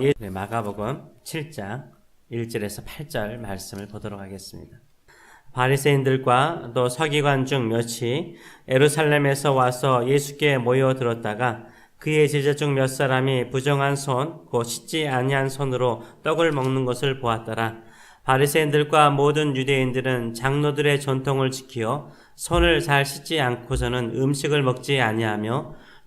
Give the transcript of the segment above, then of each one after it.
네, 마가복음 7장 1절에서 8절 말씀을 보도록 하겠습니다. 바리새인들과 또 서기관 중 몇이 에루살렘에서 와서 예수께 모여들었다가 그의 제자 중 몇 사람이 부정한 손, 곧 씻지 아니한 손으로 떡을 먹는 것을 보았더라. 바리새인들과 모든 유대인들은 장로들의 전통을 지키어 손을 잘 씻지 않고서는 음식을 먹지 아니하며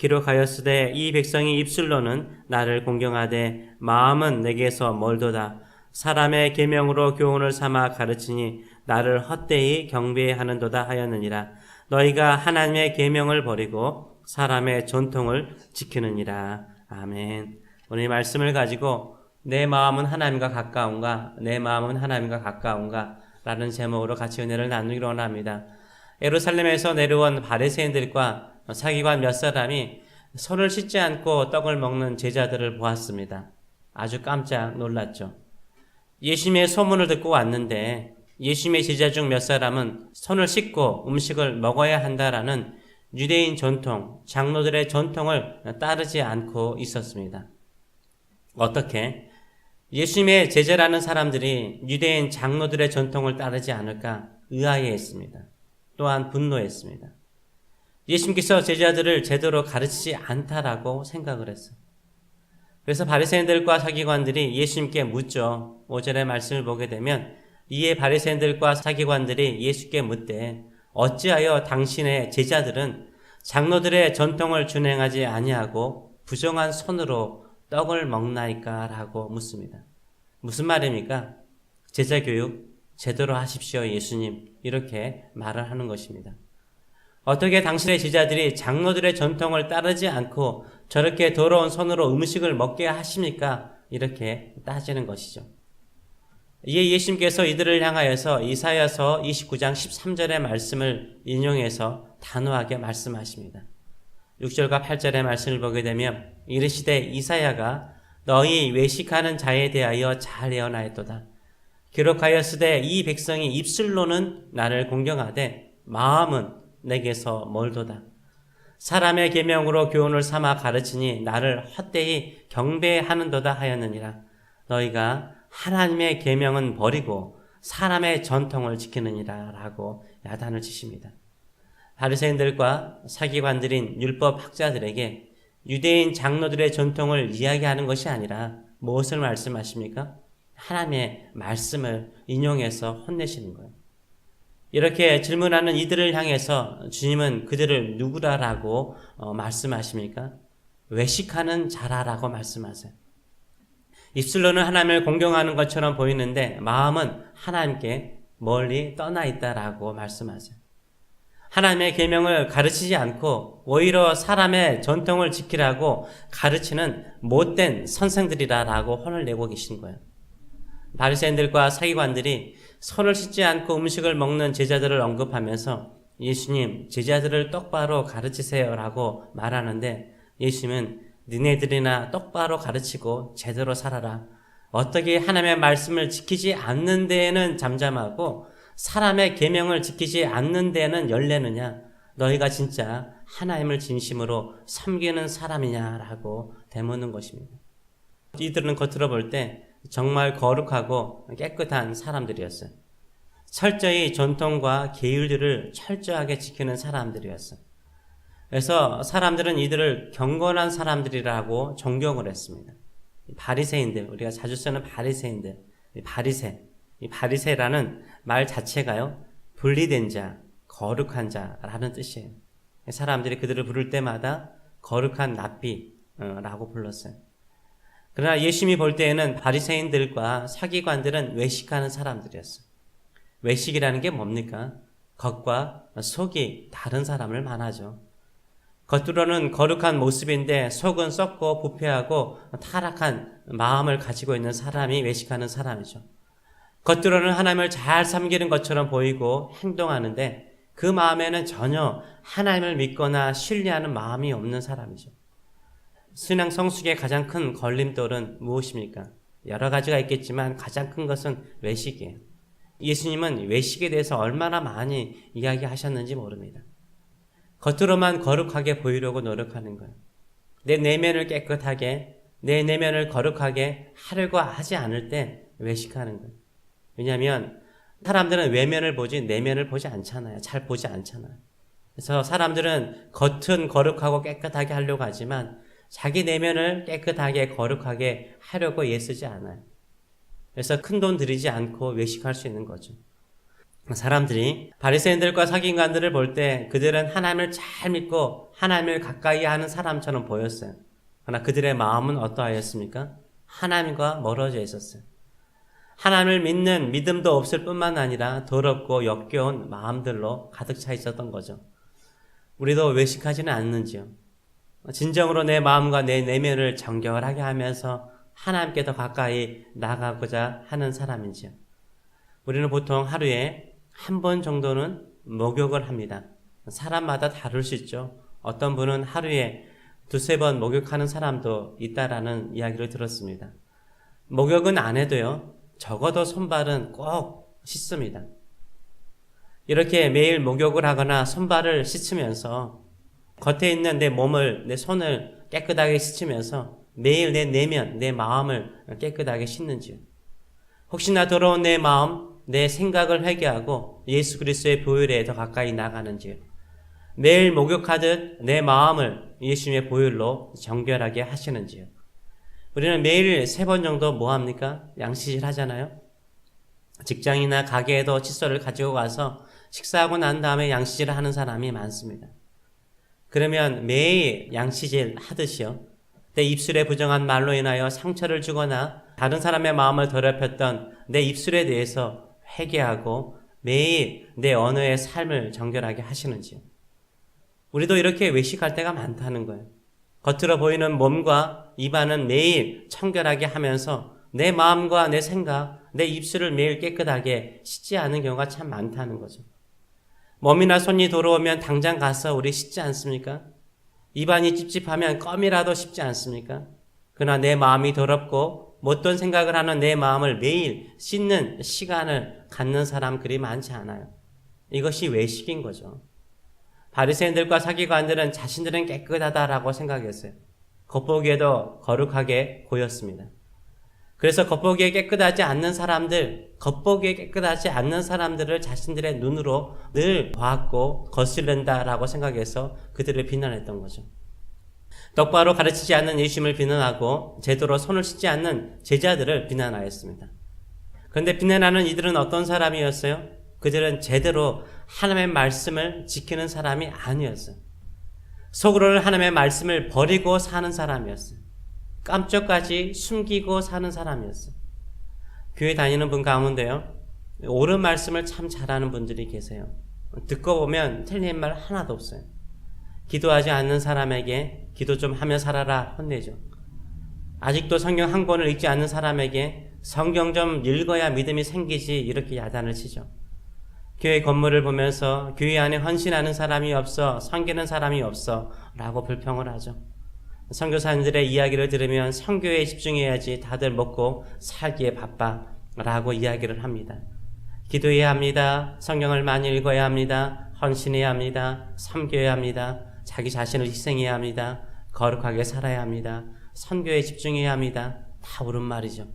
기록하였으되 이 백성이 입술로는 나를 공경하되 마음은 내게서 멀도다. 사람의 계명으로 교훈을 삼아 가르치니 나를 헛되이 경배하는도다 하였느니라. 너희가 하나님의 계명을 버리고 사람의 전통을 지키느니라. 아멘. 오늘 이 말씀을 가지고 내 마음은 하나님과 가까운가, 내 마음은 하나님과 가까운가 라는 제목으로 같이 은혜를 나누기로 원합니다. 에루살렘에서 내려온 바리새인들과 사기관 몇 사람이 손을 씻지 않고 떡을 먹는 제자들을 보았습니다. 아주 깜짝 놀랐죠. 예수님의 소문을 듣고 왔는데 예수님의 제자 중 몇 사람은 손을 씻고 음식을 먹어야 한다라는 유대인 전통, 장로들의 전통을 따르지 않고 있었습니다. 어떻게? 예수님의 제자라는 사람들이 유대인 장로들의 전통을 따르지 않을까 의아해했습니다. 또한 분노했습니다. 예수님께서 제자들을 제대로 가르치지 않다라고 생각을 했어요. 그래서 바리새인들과 사기관들이 예수님께 묻죠. 5절의 말씀을 보게 되면 이에 바리새인들과 사기관들이 예수께 묻되 어찌하여 당신의 제자들은 장로들의 전통을 준행하지 아니하고 부정한 손으로 떡을 먹나이까라고 묻습니다. 무슨 말입니까? 제자 교육 제대로 하십시오, 예수님. 이렇게 말을 하는 것입니다. 어떻게 당신의 제자들이 장로들의 전통을 따르지 않고 저렇게 더러운 손으로 음식을 먹게 하십니까? 이렇게 따지는 것이죠. 이에 예수님께서 이들을 향하여서 이사야서 29장 13절의 말씀을 인용해서 단호하게 말씀하십니다. 6절과 8절의 말씀을 보게 되면 이르시되 이사야가 너희 외식하는 자에 대하여 잘 예언하였도다. 기록하였으되 이 백성이 입술로는 나를 공경하되 마음은 내게서 멀도다. 사람의 계명으로 교훈을 삼아 가르치니 나를 헛되이 경배하는도다 하였느니라. 너희가 하나님의 계명은 버리고 사람의 전통을 지키느니라라고 야단을 치십니다. 바리새인들과 사기관들인 율법 학자들에게 유대인 장로들의 전통을 이야기하는 것이 아니라 무엇을 말씀하십니까? 하나님의 말씀을 인용해서 혼내시는 거예요. 이렇게 질문하는 이들을 향해서 주님은 그들을 누구라라고 어, 말씀하십니까? 외식하는 자라라고 말씀하세요. 입술로는 하나님을 공경하는 것처럼 보이는데 마음은 하나님께 멀리 떠나 있다라고 말씀하세요. 하나님의 계명을 가르치지 않고 오히려 사람의 전통을 지키라고 가르치는 못된 선생들이라라고 혼을 내고 계신 거예요. 바리새인들과 사기관들이 손을 씻지 않고 음식을 먹는 제자들을 언급하면서 예수님 제자들을 똑바로 가르치세요 라고 말하는데 예수님은 니네들이나 똑바로 가르치고 제대로 살아라. 어떻게 하나님의 말씀을 지키지 않는 데에는 잠잠하고 사람의 계명을 지키지 않는 데에는 열내느냐? 너희가 진짜 하나님을 진심으로 섬기는 사람이냐라고 되묻는 것입니다. 이들은 겉으로 볼 때 정말 거룩하고 깨끗한 사람들이었어요. 철저히 전통과 계율들을 철저하게 지키는 사람들이었어요. 그래서 사람들은 이들을 경건한 사람들이라고 존경을 했습니다. 바리새인들, 우리가 자주 쓰는 바리새인들, 바리새, 이 바리새라는 말 자체가요 분리된 자, 거룩한 자라는 뜻이에요. 사람들이 그들을 부를 때마다 거룩한 납비라고 불렀어요. 그러나 예수님이 볼 때에는 바리새인들과 사기관들은 외식하는 사람들이었어요. 외식이라는 게 뭡니까? 겉과 속이 다른 사람을 말하죠. 겉으로는 거룩한 모습인데 속은 썩고 부패하고 타락한 마음을 가지고 있는 사람이 외식하는 사람이죠. 겉으로는 하나님을 잘 섬기는 것처럼 보이고 행동하는데 그 마음에는 전혀 하나님을 믿거나 신뢰하는 마음이 없는 사람이죠. 신앙 성숙의 가장 큰 걸림돌은 무엇입니까? 여러 가지가 있겠지만 가장 큰 것은 외식이에요. 예수님은 외식에 대해서 얼마나 많이 이야기하셨는지 모릅니다. 겉으로만 거룩하게 보이려고 노력하는 거예요. 내 내면을 깨끗하게, 내 내면을 거룩하게 하려고 하지 않을 때 외식하는 거예요. 왜냐하면 사람들은 외면을 보지 내면을 보지 않잖아요. 잘 보지 않잖아요. 그래서 사람들은 겉은 거룩하고 깨끗하게 하려고 하지만 자기 내면을 깨끗하게 거룩하게 하려고 애쓰지 않아요. 그래서 큰 돈 들이지 않고 외식할 수 있는 거죠. 사람들이 바리새인들과 사기관들을 볼 때 그들은 하나님을 잘 믿고 하나님을 가까이 하는 사람처럼 보였어요. 그러나 그들의 마음은 어떠하였습니까? 하나님과 멀어져 있었어요. 하나님을 믿는 믿음도 없을 뿐만 아니라 더럽고 역겨운 마음들로 가득 차 있었던 거죠. 우리도 외식하지는 않는지요. 진정으로 내 마음과 내 내면을 정결하게 하면서 하나님께 더 가까이 나가고자 하는 사람인지요. 우리는 보통 하루에 한 번 정도는 목욕을 합니다. 사람마다 다를 수 있죠. 어떤 분은 하루에 두세 번 목욕하는 사람도 있다라는 이야기를 들었습니다. 목욕은 안 해도요, 적어도 손발은 꼭 씻습니다. 이렇게 매일 목욕을 하거나 손발을 씻으면서 겉에 있는 내 몸을, 내 손을 깨끗하게 씻으면서 매일 내 내면, 내 마음을 깨끗하게 씻는지요. 혹시나 더러운 내 마음, 내 생각을 회개하고 예수 그리스도의 보혈에 더 가까이 나가는지요. 매일 목욕하듯 내 마음을 예수님의 보혈로 정결하게 하시는지요. 우리는 매일 세 번 정도 뭐 합니까? 양치질 하잖아요. 직장이나 가게에도 칫솔을 가지고 가서 식사하고 난 다음에 양치질을 하는 사람이 많습니다. 그러면 매일 양치질 하듯이요. 내 입술에 부정한 말로 인하여 상처를 주거나 다른 사람의 마음을 더럽혔던 내 입술에 대해서 회개하고 매일 내 언어의 삶을 정결하게 하시는지요. 우리도 이렇게 외식할 때가 많다는 거예요. 겉으로 보이는 몸과 입안은 매일 청결하게 하면서 내 마음과 내 생각, 내 입술을 매일 깨끗하게 씻지 않은 경우가 참 많다는 거죠. 몸이나 손이 더러우면 당장 가서 우리 씻지 않습니까? 입안이 찝찝하면 껌이라도 씹지 않습니까? 그러나 내 마음이 더럽고 못된 생각을 하는 내 마음을 매일 씻는 시간을 갖는 사람 그리 많지 않아요. 이것이 외식인 거죠. 바리새인들과 사기관들은 자신들은 깨끗하다라고 생각했어요. 겉보기에도 거룩하게 보였습니다. 그래서 겉보기에 깨끗하지 않는 사람들, 겉보기에 깨끗하지 않는 사람들을 자신들의 눈으로 늘 보았고 거슬른다라고 생각해서 그들을 비난했던 거죠. 똑바로 가르치지 않는 예수님을 비난하고 제대로 손을 씻지 않는 제자들을 비난하였습니다. 그런데 비난하는 이들은 어떤 사람이었어요? 그들은 제대로 하나님의 말씀을 지키는 사람이 아니었어요. 속으로는 하나님의 말씀을 버리고 사는 사람이었어요. 깜짝까지 숨기고 사는 사람이었어요. 교회 다니는 분 가운데요. 옳은 말씀을 참 잘하는 분들이 계세요. 듣고 보면 틀린 말 하나도 없어요. 기도하지 않는 사람에게 기도 좀 하며 살아라 혼내죠. 아직도 성경 한 권을 읽지 않는 사람에게 성경 좀 읽어야 믿음이 생기지 이렇게 야단을 치죠. 교회 건물을 보면서 교회 안에 헌신하는 사람이 없어 섬기는 사람이 없어 라고 불평을 하죠. 선교사님들의 이야기를 들으면 성교에 집중해야지 다들 먹고 살기에 바빠 라고 이야기를 합니다. 기도해야 합니다. 성경을 많이 읽어야 합니다. 헌신해야 합니다. 섬겨야 합니다. 자기 자신을 희생해야 합니다. 거룩하게 살아야 합니다. 선교에 집중해야 합니다. 다 옳은 말이죠.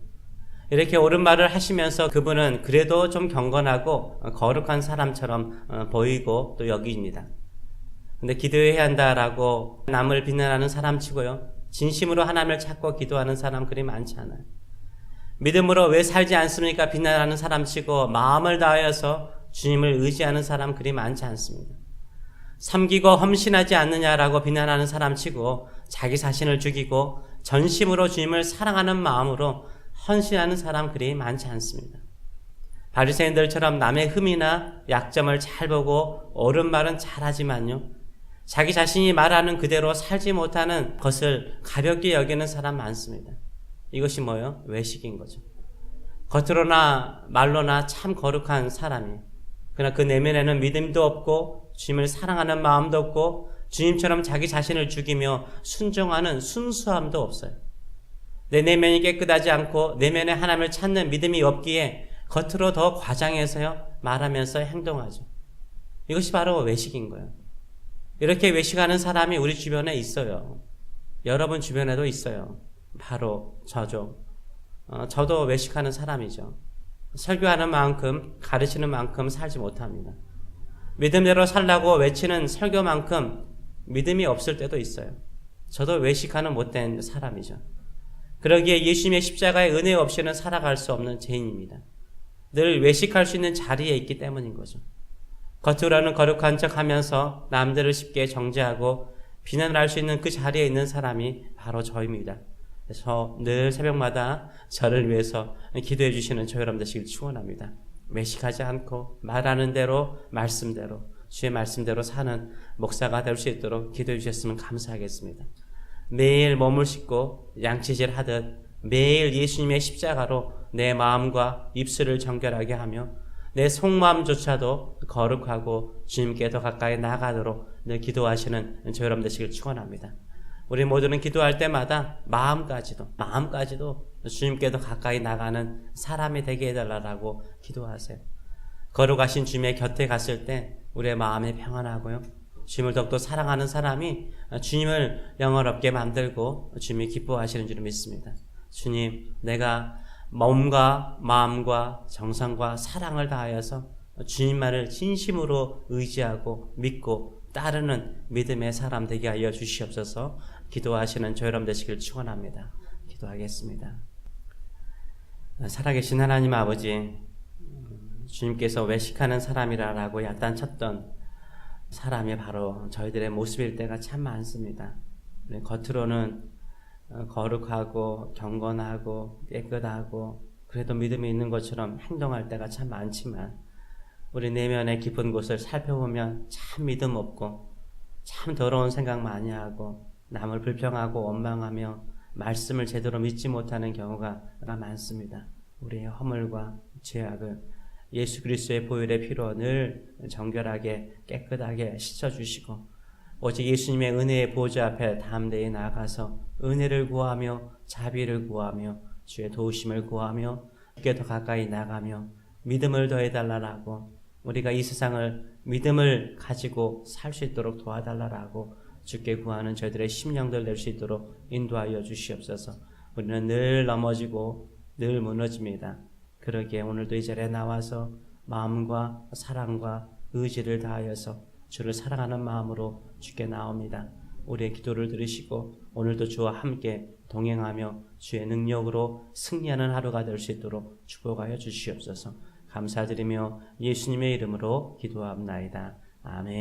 이렇게 옳은 말을 하시면서 그분은 그래도 좀 경건하고 거룩한 사람처럼 어, 보이고 또 여기입니다. 근데 기도해야 한다라고 남을 비난하는 사람 치고요. 진심으로 하나님을 찾고 기도하는 사람 그리 많지 않아요. 믿음으로 왜 살지 않습니까? 비난하는 사람 치고 마음을 다하여서 주님을 의지하는 사람 그리 많지 않습니다. 섬기고 험신하지 않느냐라고 비난하는 사람 치고 자기 자신을 죽이고 전심으로 주님을 사랑하는 마음으로 헌신하는 사람 그리 많지 않습니다. 바리새인들처럼 남의 흠이나 약점을 잘 보고 옳은 말은 잘하지만요. 자기 자신이 말하는 그대로 살지 못하는 것을 가볍게 여기는 사람 많습니다. 이것이 뭐예요? 외식인 거죠. 겉으로나 말로나 참 거룩한 사람이 그러나 그 내면에는 믿음도 없고 주님을 사랑하는 마음도 없고 주님처럼 자기 자신을 죽이며 순종하는 순수함도 없어요. 내 내면이 깨끗하지 않고 내면에 하나님을 찾는 믿음이 없기에 겉으로 더 과장해서요 말하면서 행동하죠. 이것이 바로 외식인 거예요. 이렇게 외식하는 사람이 우리 주변에 있어요. 여러분 주변에도 있어요. 바로 저죠. 어, 저도 외식하는 사람이죠. 설교하는 만큼 가르치는 만큼 살지 못합니다. 믿음대로 살라고 외치는 설교만큼 믿음이 없을 때도 있어요. 저도 외식하는 못된 사람이죠. 그러기에 예수님의 십자가의 은혜 없이는 살아갈 수 없는 죄인입니다. 늘 외식할 수 있는 자리에 있기 때문인 거죠. 겉으로는 거룩한 척 하면서 남들을 쉽게 정죄하고 비난을 할 수 있는 그 자리에 있는 사람이 바로 저입니다. 그래서 늘 새벽마다 저를 위해서 기도해 주시는 저 여러분 되시길 축원합니다. 외식하지 않고 말하는 대로 말씀대로 주의 말씀대로 사는 목사가 될 수 있도록 기도해 주셨으면 감사하겠습니다. 매일 몸을 씻고 양치질 하듯 매일 예수님의 십자가로 내 마음과 입술을 정결하게 하며 내 속마음조차도 거룩하고 주님께 더 가까이 나가도록 늘 기도하시는 저 여러분 되시길 축원합니다. 우리 모두는 기도할 때마다 마음까지도 마음까지도 주님께 더 가까이 나가는 사람이 되게 해달라고 기도하세요. 거룩하신 주님의 곁에 갔을 때 우리의 마음이 평안하고요. 주님을 더욱더 사랑하는 사람이 주님을 영원롭게 만들고 주님이 기뻐하시는 줄 믿습니다. 주님, 내가 몸과 마음과 정성과 사랑을 다하여서 주님만을 진심으로 의지하고 믿고 따르는 믿음의 사람 되게 하여 주시옵소서 기도하시는 저 여러분 되시길 축원합니다. 기도하겠습니다. 살아계신 하나님 아버지, 주님께서 외식하는 사람이라고 야단쳤던 사람이 바로 저희들의 모습일 때가 참 많습니다. 겉으로는 거룩하고 경건하고 깨끗하고 그래도 믿음이 있는 것처럼 행동할 때가 참 많지만 우리 내면의 깊은 곳을 살펴보면 참 믿음 없고 참 더러운 생각 많이 하고 남을 불평하고 원망하며 말씀을 제대로 믿지 못하는 경우가 많습니다. 우리의 허물과 죄악을 예수 그리스도의 보혈의 피로 늘 정결하게 깨끗하게 씻어 주시고 오직 예수님의 은혜의 보좌 앞에 담대히 나가서 은혜를 구하며 자비를 구하며 주의 도우심을 구하며 주께 더 가까이 나가며 믿음을 더해 달라라고 우리가 이 세상을 믿음을 가지고 살 수 있도록 도와달라라고 주께 구하는 저희들의 심령들 낼 수 있도록 인도하여 주시옵소서. 우리는 늘 넘어지고 늘 무너집니다. 그러기에 오늘도 이 자리에 나와서 마음과 사랑과 의지를 다하여서 주를 사랑하는 마음으로 주께 나옵니다. 우리의 기도를 들으시고 오늘도 주와 함께 동행하며 주의 능력으로 승리하는 하루가 될 수 있도록 축복하여 주시옵소서. 감사드리며 예수님의 이름으로 기도합나이다. 아멘.